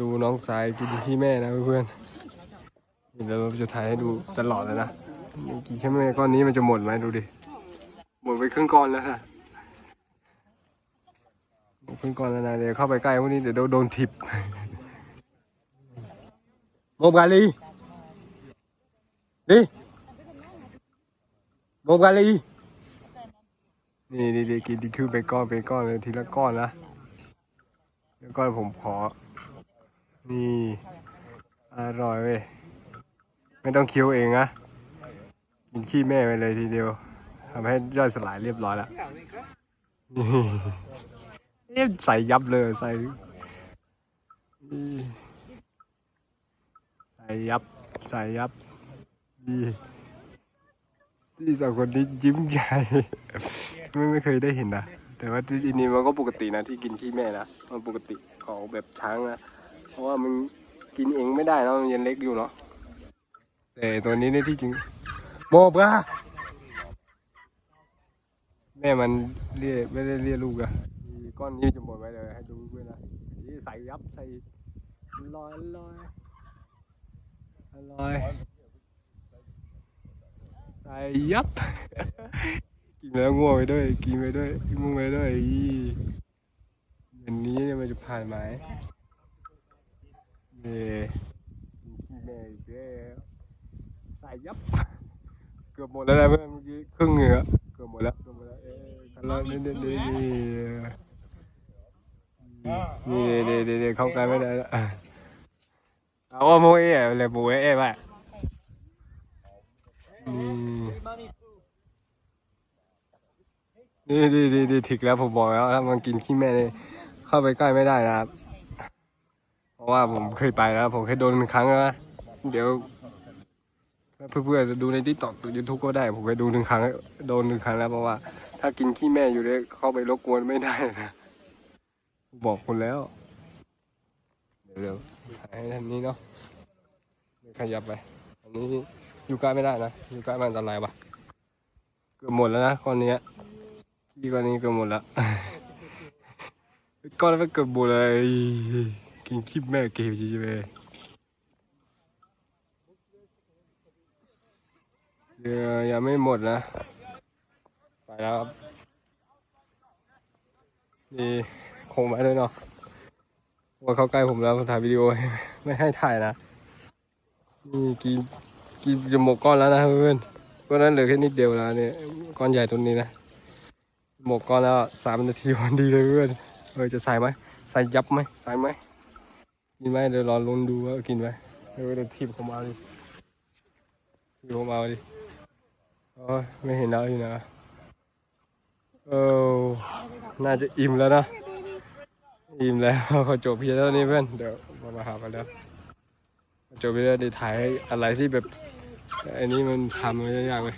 ดูน้องสายกินที่แม่นะเพื่อนเดี๋ยวเราจะถ่ายให้ดูตลอดเลยนะกินแค่แม่ก้อนนี้มันจะหมดไหมดูดิ หมดไปครึ่งก้อนแล้วนะหมดครึ่งก้อนแล้วนะเดี๋ยวเข้าไปใกล้พวกนี้เดี๋ยวโดนทิปโมกาลีดิโมกาลีนี่ดีดีกินดีคือไปก้อนไปก้อนเลยทีละก้อนนะแล้วก็ผมขอ นี่ อร่อยเว้ย ไม่ต้องเคี้ยวเองนะกินขี้แม่ไปเลยทีเดียวทำให้ย่อยสลายเรียบร้อยแล้วนี่ใส่ยับเลยใส่นี่ใส่ยับ ใส่ยับนี่ที่สองคนนี้ยิ้มใหญ่ไม่ไม่เคยได้เห็นนะแต่ว่าที่นี่มันก็ปกตินะที่กินขี้แม่นะมันปกติของแบบช้างนะ ราะว่ามันกินเองไม่ได้เนอะมันยังเล็กอยู่เนาะแต่ตัวนี้เนี่ยที่จริงโมบอะแม่มันเรียกไม่ได้เรียกลูกอะก้อนนี้จะหมดไปเลยให้ดูด้วยนะนี่ใส่ยับใส่ลอยลอยลอยใส่ยับ กินแล้วง่วงไปด้วย กินไปด้วยง่วงไปด้วยอีอันนี้เนี่ยมันจะผ่านไหม เออแม่แกสายยับ เกือบหมดแล้วนะเพื่มื่อกี้ครึ่งเหงือเกือบหมดแล้วเกือบหมดแล้วเออคันล่างนี่นี่นี่นี่นี่นี่นี่เข้าใกล้ไม่ได้แล้วเอาโมเอะเลยโมเอ๋ไปนี่นี่นี่นี่ถึกแล้วผมบอกแล้วถ้ามันกินขี้แม่เข้าไปใกล้ไม่ได้นะครับ ราะว่าผมเคยไปแล้ว ผมเคยโดนหนึ่งครั้งแล้วนะเดี๋ยวเพื่อนๆจะดูในทิกตอกยูทูบก็ได้ ผมเคยดูหนึ่งครั้ง โดนหนึ่งครั้งแล้วเพราะว่า ถ้ากินขี้แม่อยู่เลยเข้าไปรบกวนไม่ได้นะบอกคุณแล้ว เดี๋ยวถ่ายให้ท่านนี้เนาะขยับไป อันนี้อยู่ใกล้ไม่ได้นะอยู่ใกล้มันอันตรายปะเกือบหมดแล้วนะก้อนนี้ยขี้ก้อนนี้เกือบหมดแล้วก้อนนั้นเกือบหมดเลย กินคลิปแม่เกมจริงๆเลยเดี๋ยวยังไม่หมดนะ ไปแล้วครับนี่คงไว้ด้วยเนาะว่าเขาใกล้ผมแล้วผมถ่ายวิดีโอไม่ให้ถ่ายนะ นี่กินกินจะหมดก้อนแล้วนะเพื่อนก้อนนั้นเหลือแค่นิดเดียวแล้วเนี่ยก้อนใหญ่ตัวนี้นะหมดก้อนแล้วสามนาทีวันดีเลยเพื่อนเออจะใส่ไหมใส่ยับไหมใส่ไหม กินไหมเดี๋ยวรอลุ้นดูว่ากินไหมเดี๋ยวเดี๋ยวทีบผมเอาดิทีบผมเอาดิโอ้ยไม่เห็นแล้วอยู่นะเออน่าจะอิ่มแล้วนะอิ่มแล้วขอจบเพียงเท่านี้เพื่อนเดี๋ยวมามาหากันแล้วจบเพียงเท่านี้ถ่ายอะไรที่แบบอันนี้มันทำมันยากเลย